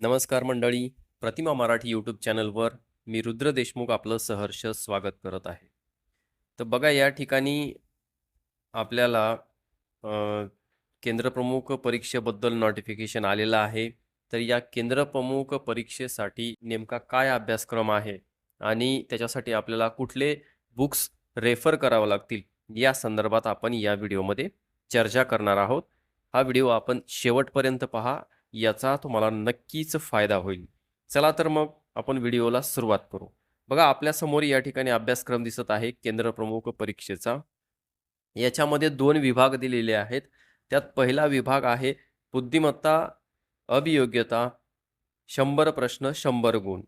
नमस्कार मंडळी. प्रतिमा मराठी यूट्यूब चॅनलवर मी रुद्र देशमुख आपलं सहर्ष स्वागत करत आहे. तर बघा या ठिकाणी आपल्याला केंद्रप्रमुख परीक्षेबद्दल नोटिफिकेशन आलेलं आहे. तर या केंद्रप्रमुख परीक्षेसाठी नेमका काय अभ्यासक्रम आहे? आणि त्याच्यासाठी आपल्याला कुठले बुक्स रेफर करावं लागतील? या संदर्भात आपण या व्हिडिओमध्ये चर्चा करणार आहोत. हा व्हिडिओ आपण शेवटपर्यंत पहा. याचा तुम्हाला नक्कीच फायदा होईल. चला तर मग आपण व्हिडिओला सुरुवात करू. बघा आपल्यासमोर या ठिकाणी अभ्यासक्रम दिसत आहे केंद्रप्रमुख परीक्षेचा. याच्यामध्ये दोन विभाग दिलेले आहेत. त्यात पहिला विभाग आहे बुद्धिमत्ता अभियोग्यता शंभर प्रश्न शंभर गुण.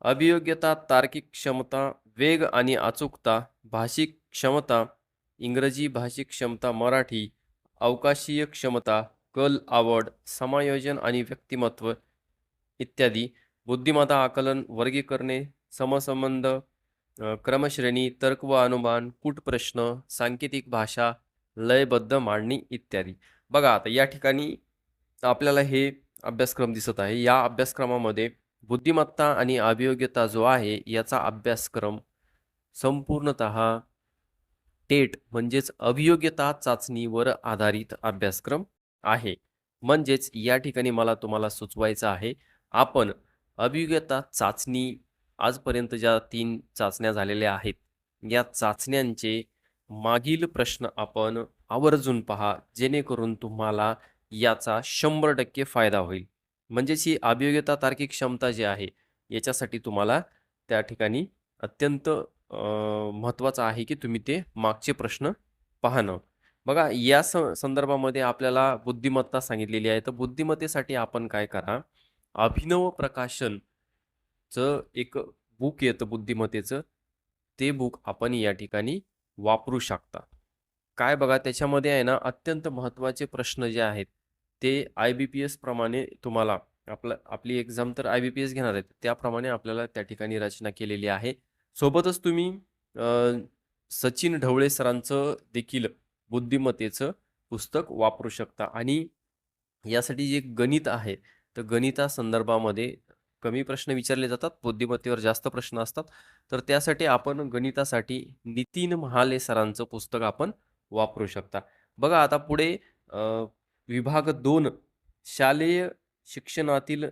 अभियोग्यता तार्किक क्षमता वेग आणि अचूकता भाषिक क्षमता इंग्रजी भाषिक क्षमता मराठी अवकाशीय क्षमता कल आवड समायोजन आणि व्यक्तिमत्व इत्यादी बुद्धिमत्ता आकलन वर्गीकरणे समसंबंध क्रमश्रेणी तर्क व अनुमान कूट प्रश्न सांकेतिक भाषा लयबद्ध मांडणी इत्यादी. बघा आता या ठिकाणी आपल्याला हे अभ्यासक्रम दिसत आहे. या अभ्यासक्रमामध्ये बुद्धिमत्ता आणि अभियोग्यता जो आहे याचा अभ्यासक्रम संपूर्णतः टेट म्हणजेच अभियोग्यता चाचणीवर आधारित अभ्यासक्रम आहे. म्हणजेच या ठिकाणी मला तुम्हाला सुचवायचं आहे आपण अभियोग्यता चाचणी आजपर्यंत ज्या तीन चाचण्या झालेल्या आहेत या चाचण्यांचे मागील प्रश्न आपण आवर्जून पहा जेणेकरून तुम्हाला याचा शंभर टक्के फायदा होईल. म्हणजेच ही अभियोग्यता तार्किक क्षमता जी आहे याच्यासाठी तुम्हाला त्या ठिकाणी अत्यंत महत्त्वाचं आहे की तुम्ही ते मागचे प्रश्न पाहणं. बघा या स संदर्भामध्ये आपल्याला बुद्धिमत्ता सांगितलेली आहे. तर बुद्धिमत्तेसाठी आपण काय करा अभिनव प्रकाशनचं एक बुक येतं बुद्धिमत्तेचं. ते बुक आपण या ठिकाणी वापरू शकता. काय बघा त्याच्यामध्ये आहे ना अत्यंत महत्त्वाचे प्रश्न जे आहेत ते आय बी पी एस प्रमाणे तुम्हाला आपलं आपली एक्झाम तर आय बी पी एस घेणार आहेत. त्याप्रमाणे आपल्याला त्या ठिकाणी रचना केलेली आहे. सोबतच तुम्ही सचिन ढवळे सरांचं देखील बुद्धिमत्तेचं पुस्तक वापरू शकता. आणि यासाठी जे गणित आहे तर गणिता संदर्भामध्ये कमी प्रश्न विचारले जातात बुद्धिमत्तेवर जास्त प्रश्न असतात. तर त्यासाठी आपण गणितासाठी नितीन महाले सरांचं पुस्तक आपण वापरू शकता. बघा आता पुढे विभाग दोन शालेय शिक्षणातील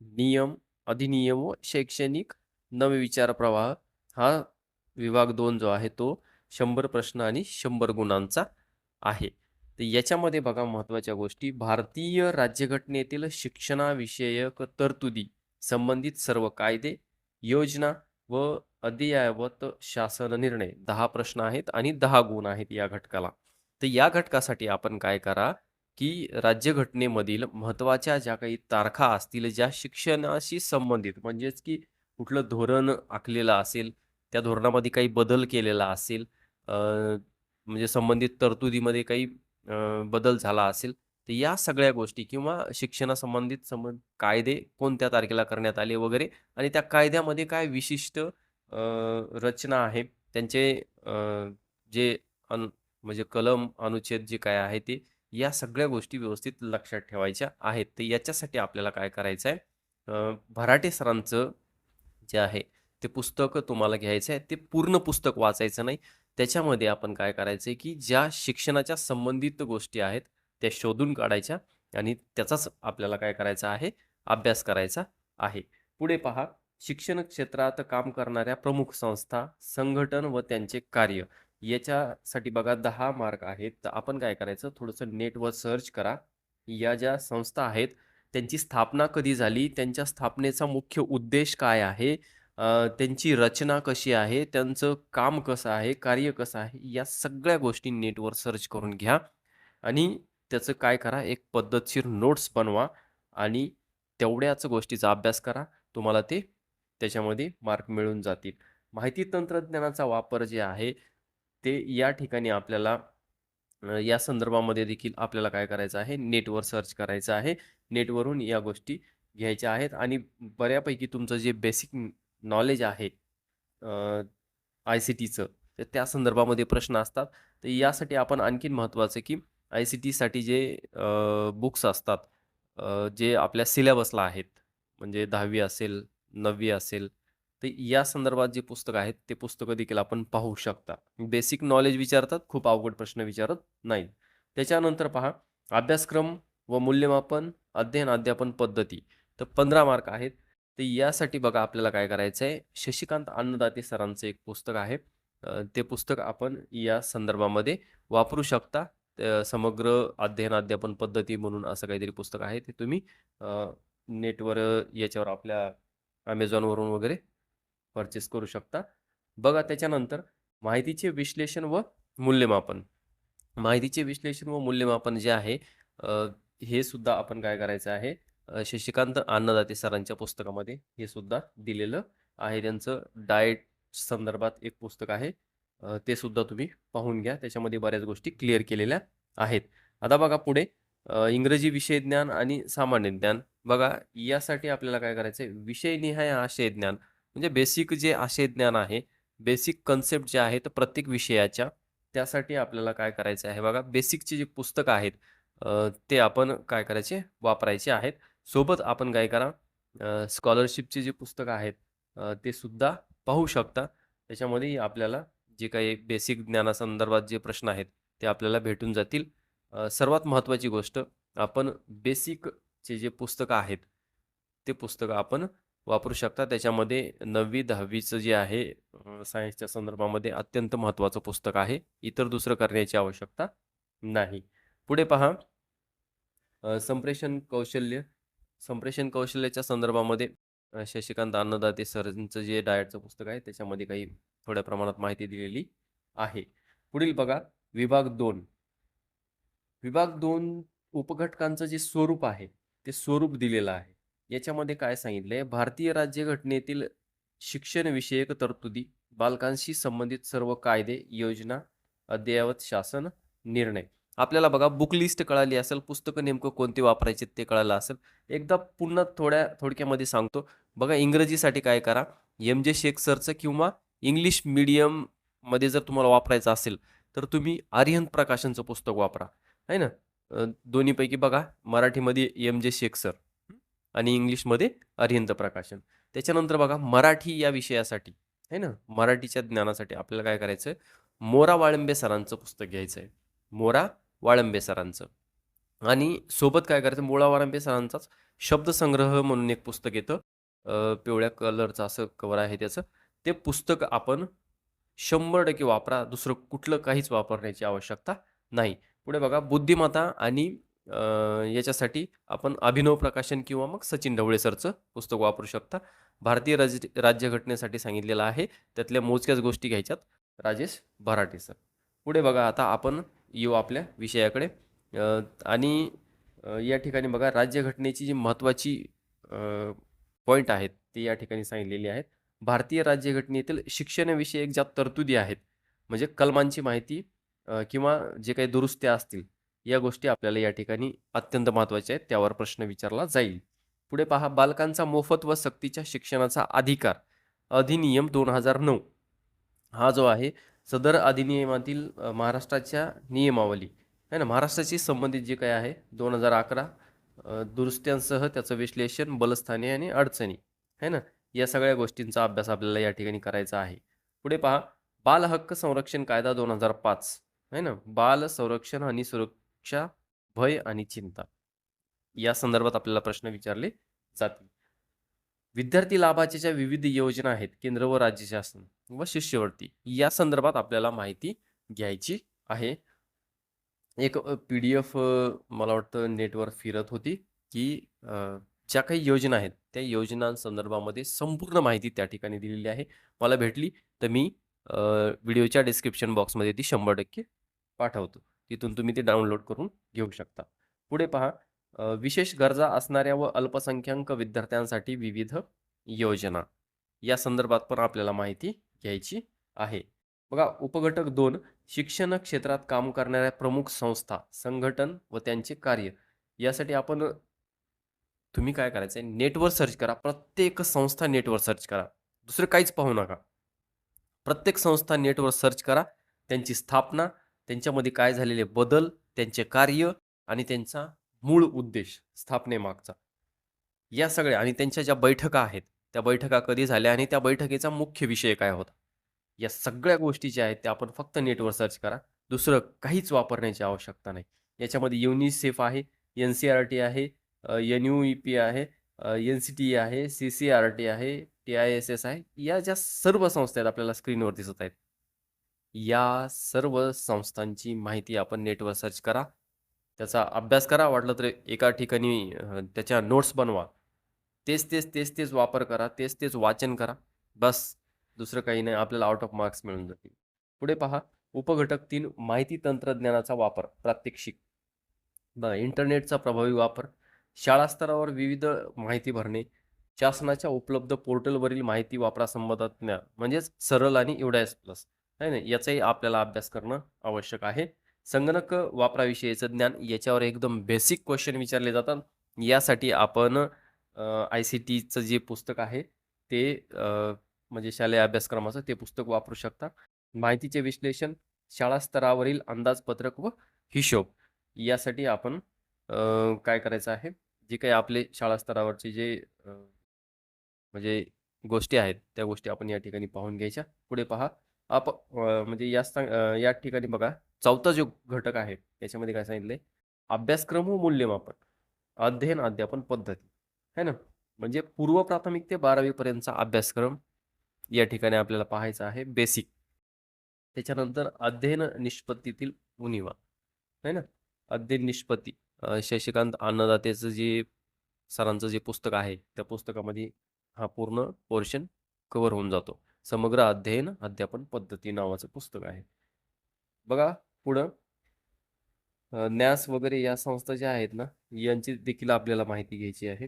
नियम अधिनियम व शैक्षणिक नवविचार प्रवाह. हा विभाग दोन जो आहे तो शंभर प्रश्न आणि शंभर गुणांचा आहे. तर याच्यामध्ये बघा महत्त्वाच्या गोष्टी. भारतीय राज्यघटनेतील शिक्षणाविषयक तरतुदी संबंधित सर्व कायदे योजना व अद्ययावत शासन निर्णय. दहा प्रश्न आहेत आणि दहा गुण आहेत या घटकाला. तर या घटकासाठी आपण काय करा की राज्यघटनेमधील महत्त्वाच्या ज्या काही तारखा असतील ज्या शिक्षणाशी संबंधित म्हणजेच की कुठलं धोरण आखलेलं असेल त्या धोरणामध्ये काही बदल केलेला असेल अ, म्हणजे संबंधित तरतुदीमध्ये काही अ, बदल झाला असेल तर या सगळ्या गोष्टी किंवा शिक्षणासंबंधित संबंध कायदे कोणत्या तारखेला करण्यात आले वगैरे आणि त्या कायद्यामध्ये काय विशिष्ट अ, रचना आहे त्यांचे अ, जे अन म्हणजे कलम अनुच्छेद जे काय आहे ते या सगळ्या गोष्टी व्यवस्थित लक्षात ठेवायच्या आहेत. तर याच्यासाठी आपल्याला काय करायचं आहे? अ, भराटे सरांचं जे आहे ते पुस्तक तुम्हाला घ्यायचं आहे. ते पूर्ण पुस्तक वाचायचं नाही. त्याच्यामध्ये आपण काय करायचं आहे की ज्या शिक्षणाच्या संबंधित गोष्टी आहेत त्या शोधून काढायच्या आणि त्याचाच आपल्याला काय करायचा आहे? अभ्यास करायचा आहे. पुढे पहा शिक्षण क्षेत्रात काम करणाऱ्या प्रमुख संस्था संघटन व त्यांचे कार्य याच्यासाठी बघा दहा मार्क आहेत. तर आपण काय करायचं? थोडंसं नेटवर सर्च करा. या ज्या संस्था आहेत त्यांची स्थापना कधी झाली? त्यांच्या स्थापनेचा मुख्य उद्देश काय आहे? अ, त्यांची रचना कशी आहे त्यांचं काम कसं आहे कार्य कसं आहे या सगळ्या गोष्टी नेटवर सर्च करून घ्या आणि त्याचं काय करा एक पद्धतशीर नोट्स बनवा आणि तेवढ्याच गोष्टीचा अभ्यास करा तुम्हाला ते त्याच्यामध्ये मार्क मिळून जातील. माहिती तंत्रज्ञानाचा वापर जे आहे ते या ठिकाणी आपल्याला अ, या संदर्भामध्ये देखील आपल्याला काय करायचं आहे नेटवर सर्च करायचं आहे नेटवरून या गोष्टी घ्यायच्या आहेत आणि बऱ्यापैकी तुमचं जे बेसिक नॉलेज आहे आय सी टीचं तर त्या संदर्भामध्ये प्रश्न असतात तर यासाठी आपण आणखीन महत्त्वाचं की आय सी टीसाठी जे बुक्स असतात जे आपल्या सिलेबसला आहेत, म्हणजे 10वी असेल, नववी असेल, तर या संदर्भात जे पुस्तकं आहेत, ते पुस्तकं देखील आपण पाहू शकता. बेसिक नॉलेज विचारतात, खूप अवघड प्रश्न विचारत नाहीत. त्याच्यानंतर पहा, अभ्यासक्रम व मूल्यमापन, अध्ययन अध्यापन पद्धती. तर 15 मार्क आहेत. तर यासाठी बघा आपल्याला काय करायचं आहे, शशिकांत अन्नदाते सरांचं एक पुस्तक आहे. अ, ते पुस्तक आपण या संदर्भामध्ये वापरू शकता. समग्र अध्ययन अध्यापन पद्धती म्हणून असं काहीतरी पुस्तक आहे. ते तुम्ही अ, नेटवर अ, याच्यावर आपल्या अमेझॉनवरून वगैरे पर्चेस करू शकता. बघा त्याच्यानंतर माहितीचे विश्लेषण व मूल्यमापन. माहितीचे विश्लेषण व मूल्यमापन जे आहे अ, हे सुद्धा आपण काय करायचं आहे, शशिकांत अन्नदाते सरांच्या पुस्तकामध्ये हे सुद्धा दिलेलं आहे. त्यांचं डाएट संदर्भात एक पुस्तक आहे. ते सुद्धा तुम्ही पाहून घ्या. त्याच्यामध्ये बऱ्याच गोष्टी क्लिअर केलेल्या आहेत. आता बघा पुढे इंग्रजी विषय ज्ञान आणि सामान्य ज्ञान. बघा यासाठी आपल्याला काय करायचं आहे, विषयनिहाय आशय ज्ञान म्हणजे बेसिक जे आशय ज्ञान आहे, बेसिक कन्सेप्ट जे आहेत प्रत्येक विषयाच्या, त्यासाठी आपल्याला काय करायचं आहे बघा, बेसिकचे जे पुस्तकं आहेत ते आपण काय करायचे, वापरायचे आहेत. सोबत आपण काय करा, स्कॉलरशिपचे जे पुस्तकं आहेत ते सुद्धा पाहू शकता. त्याच्यामध्ये आपल्याला जे काही बेसिक ज्ञानासंदर्भात जे प्रश्न आहेत, ते आपल्याला भेटून जातील. सर्वात महत्त्वाची गोष्ट, आपण बेसिकचे जे पुस्तकं आहेत, ते पुस्तकं आपण वापरू शकता. त्याच्यामध्ये 9वी 10वीचं जे आहे सायन्सच्या संदर्भामध्ये अत्यंत महत्त्वाचं पुस्तक आहे. इतर दुसरं करण्याची आवश्यकता नाही. पुढे पहा संप्रेषण कौशल्य. संप्रेषण कौशल्याच्या संदर्भामध्ये अ, शशिकांत अन्नदाते सरांचं जे डाएटचं पुस्तक आहे, त्याच्यामध्ये काही थोड्या प्रमाणात माहिती दिलेली आहे. पुढील बघा विभाग दोन विभाग दोन उपघटकांचं जे स्वरूप आहे, ते स्वरूप दिलेलं आहे. याच्यामध्ये काय सांगितलंय, भारतीय राज्यघटनेतील शिक्षणविषयक तरतुदी, बालकांशी संबंधित सर्व कायदे, योजना, अद्ययावत शासन निर्णय. आपल्याला बघा बुक लिस्ट कळाली असेल, पुस्तकं नेमकं कोणते वापरायचे ते कळालं असेल. एकदा पुन्हा थोड्या थोडक्यामध्ये सांगतो. बघा इंग्रजीसाठी काय करा, एम जे शेख सरचं किंवा इंग्लिश मीडियममध्ये जर तुम्हाला वापरायचं असेल, तर तुम्ही आर्यन प्रकाशनचं पुस्तक वापरा. आहे ना? दोन्हीपैकी बघा मराठीमध्ये एम.जे. शेख सर आणि इंग्लिशमध्ये अरिहंत प्रकाशन. त्याच्यानंतर बघा मराठी या विषयासाठी आहे ना, मराठीच्या ज्ञानासाठी आपल्याला काय करायचं आहे, मोरा वाळंबे सरांचं पुस्तक घ्यायचं आहे. मोरा वाळंबे सरांचं आणि सोबत काय करायचं, मुळा वाळंबे सरांचाच शब्दसंग्रह म्हणून एक पुस्तक येतं. पिवळ्या कलरचं असं कवर आहे त्याचं. ते पुस्तक आपण 100% वापरा. दुसरं कुठलं काहीच वापरण्याची आवश्यकता नाही. पुढे बघा बुद्धिमत्ता आणि याच्यासाठी आपण अभिनव प्रकाशन किंवा मग सचिन ढवळे सरचं पुस्तक वापरू शकता. भारतीय राज राज्यघटनेसाठी सांगितलेलं आहे. त्यातल्या मोजक्याच गोष्टी घ्यायच्यात. राजेश भराटे सर. पुढे बघा आता आपण येऊ आपल्या विषयाकडे आणि या ठिकाणी बघा राज्यघटनेची जी महत्त्वाची पॉईंट आहेत, ते या ठिकाणी सांगितलेली आहेत. भारतीय राज्यघटनेतील शिक्षणविषयक ज्या तरतुदी आहेत, म्हणजे कलमांची माहिती किंवा जे काही दुरुस्त्या असतील, या गोष्टी आपल्याला या ठिकाणी अत्यंत महत्त्वाच्या आहेत. त्यावर प्रश्न विचारला जाईल. पुढे पहा बालकांचा मोफत व सक्तीच्या शिक्षणाचा अधिकार अधिनियम 2009 हा जो आहे, सदर अधिनियमातील महाराष्ट्राच्या नियमावली. आहे ना, महाराष्ट्राशी संबंधित जे काही आहे दोन हजार अकरा दुरुस्त्यांसह त्याचं विश्लेषण, बलस्थाने आणि अडचणी. है ना, या सगळ्या गोष्टींचा अभ्यास आपल्याला या ठिकाणी करायचा आहे. पुढे पहा. बाल हक्क संरक्षण कायदा दोन हजार पाच. है ना, बाल संरक्षण आणि सुरक्षा, भय आणि चिंता. या संदर्भात आपल्याला प्रश्न विचारले जातील. विद्यार्थी लाभाच्या ज्या विविध योजना आहेत, केंद्र व राज्य शासन व शिष्यवृत्ती या संदर्भात आपल्याला माहिती घ्यायची आहे. एक पी-डी-एफ मला वाटतं नेटवर फिरत होती, की ज्या काही योजना आहेत, त्या योजनांसंदर्भामध्ये संपूर्ण माहिती त्या ठिकाणी दिलेली आहे. मला भेटली तर मी व्हिडिओच्या डिस्क्रिप्शन बॉक्समध्ये ती 100% पाठवतो. तिथून तुम्ही ते डाउनलोड करून घेऊ शकता. पुढे पहा अ, विशेष गरजा असणाऱ्या व अल्पसंख्याक विद्यार्थ्यांसाठी विविध योजना या संदर्भात पण आपल्याला माहिती घ्यायची आहे. बघा उपघटक 2 शिक्षण क्षेत्रात काम करणाऱ्या प्रमुख संस्था, संघटन व त्यांचे कार्य यासाठी आपण तुम्ही काय करायचं आहे, नेटवर सर्च करा. प्रत्येक संस्था नेटवर सर्च करा. दुसरं काहीच पाहू नका. प्रत्येक संस्था नेटवर सर्च करा. त्यांची स्थापना, त्यांच्यामध्ये काय झालेले बदल, त्यांचे कार्य आणि त्यांचा मूळ उद्देश स्थापनेमागचा. या सगळ्या आणि त्यांच्या ज्या बैठका आहेत त्या बैठका कधी झाल्या आणि त्या बैठकीचा मुख्य विषय काय होता? या सगळ्या गोष्टी ज्या आहेत त्या आपण फक्त नेटवर सर्च करा. दुसरं काहीच वापरण्याची आवश्यकता नाही. याच्यामध्ये युनिसेफ आहे एन सी आर टी आहे एन यू ई पी आहे एन सी टी आहे सी सी आर टी आहे टी आय एस एस आहे. या ज्या सर्व संस्था आहेत आपल्याला स्क्रीनवर दिसत आहेत. या सर्व संस्थांची माहिती आपण नेटवर सर्च करा. त्याचा अभ्यास करा वाटलं तर एका ठिकाणी त्याच्या नोट्स बनवा. तेच तेच तेच तेच वापर करा तेच तेच वाचन करा. बस दुसरं काही नाही आपल्याला आउट ऑफ मार्क्स मिळून जातील. पुढे पहा उपघटक तीन माहिती तंत्रज्ञानाचा वापर प्रात्यक्षिक. ब इंटरनेटचा प्रभावी वापर शाळा स्तरावर विविध माहिती भरणे शासनाच्या उपलब्ध पोर्टलवरील माहिती वापरासंबंधात ज्ञान म्हणजेच सरळ आणि एवढ्याच प्लस आहे ना? याचाही आपल्याला अभ्यास करणं आवश्यक आहे. संगणक वापराविषयीचं ज्ञान याच्यावर एकदम बेसिक क्वेश्चन विचारले जातात. यासाठी आपण आय सी टीचं जे पुस्तक आहे ते म्हणजे शालेय अभ्यासक्रमाचं ते पुस्तक वापरू शकता. माहितीचे विश्लेषण शाळा स्तरावरील अंदाजपत्रक व हिशोब. यासाठी आपण काय करायचं आहे? जे काही आपले शाळा स्तरावरचे जे म्हणजे गोष्टी आहेत त्या गोष्टी आपण या ठिकाणी पाहून घ्यायच्या. पुढे पहा. आप म्हणजे या स्थान या ठिकाणी बघा चौथा जो घटक आहे त्याच्यामध्ये काय सांगितलंय? अभ्यासक्रम व मूल्यमापन अध्ययन अध्यापन पद्धती है ना? म्हणजे पूर्व प्राथमिक ते बारावीपर्यंतचा अभ्यासक्रम या ठिकाणी आपल्याला पाहायचा आहे बेसिक त्याच्यानंतर अध्ययन निष्पत्तीतील उनिवा है ना? अध्ययन निष्पत्ती शशिकांत अन्नदातेचं जे सरांचं जे पुस्तक आहे त्या पुस्तकामध्ये हा पूर्ण पोर्शन कव्हर होऊन जातो. समग्र अध्ययन अध्यापन पद्धती नावाचं पुस्तक आहे. बघा पुढं. न्यास वगैरे या संस्था ज्या आहेत ना यांची देखील आपल्याला माहिती घ्यायची आहे.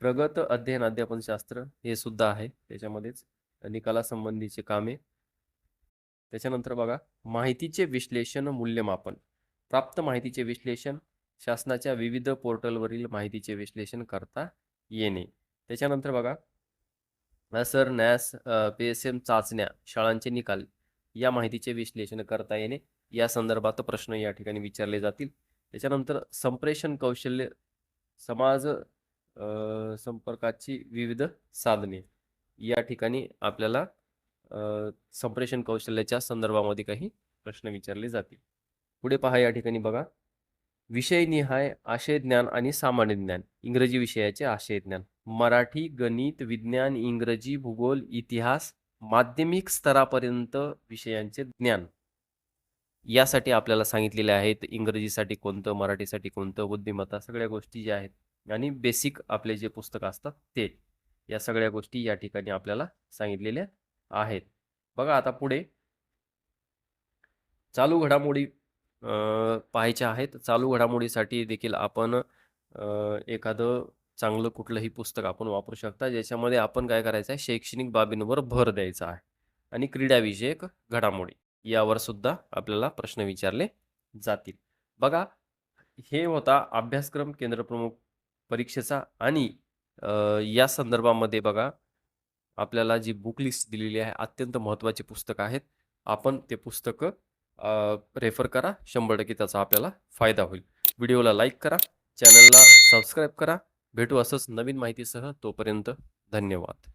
प्रगत अध्ययन अध्यापन शास्त्र हे सुद्धा आहे त्याच्यामध्येच. निकालासंबंधीचे कामे. त्याच्यानंतर बघा माहितीचे विश्लेषण मूल्यमापन. प्राप्त माहितीचे विश्लेषण शासनाच्या विविध पोर्टलवरील माहितीचे विश्लेषण करता येणे. त्याच्यानंतर बघा sir NAS P S M चाचण्या शाळांचे निकाल या माहितीचे विश्लेषण करता येणे या संदर्भात प्रश्न या ठिकाणी विचारले जातील. त्याच्यानंतर संप्रेषण कौशल्य समाज संपर्काची विविध साधने या ठिकाणी आपल्याला संप्रेषण कौशल्याच्या संदर्भामध्ये काही प्रश्न विचारले जातील. पुढे पहा या ठिकाणी बघा. विषयनिहाय आशय ज्ञान आणि सामान्य ज्ञान इंग्रजी विषयाचे आशय ज्ञान मराठी गणित विज्ञान इंग्रजी भूगोल इतिहास माध्यमिक स्तरापर्यंत विषयांचे ज्ञान. यासाठी आपल्याला सांगितलेले आहेत इंग्रजीसाठी कोणतं मराठीसाठी कोणतं बुद्धिमत्ता सगळ्या गोष्टी ज्या आहेत आणि बेसिक आपले जे पुस्तक असतात ते. या सगळ्या गोष्टी या ठिकाणी आपल्याला सांगितलेल्या आहेत. बघा आता पुढे. चालू घडामोडी पाहायच्या आहेत. चालू घडामोडीसाठी देखील आपण एखादं चांगलं कुठलंही पुस्तक आपण वापरू शकता ज्याच्यामध्ये आपण काय करायचं आहे शैक्षणिक बाबींवर भर द्यायचा आहे. आणि क्रीडाविषयक घडामोडी यावर सुद्धा आपल्याला प्रश्न विचारले जातील. बघा हे होता अभ्यासक्रम केंद्रप्रमुख परीक्षेचा आणि या संदर्भामध्ये बघा आपल्याला जी बुक लिस्ट दिलेली आहे अत्यंत महत्त्वाची पुस्तकं आहेत. आपण ते पुस्तकं रेफर करा. शंभर टक्के त्याचा आपल्याला फायदा होईल. व्हिडिओला लाईक करा. चॅनलला सबस्क्राईब करा. भेटू असंच नवीन माहितीसह तोपर्यंत धन्यवाद.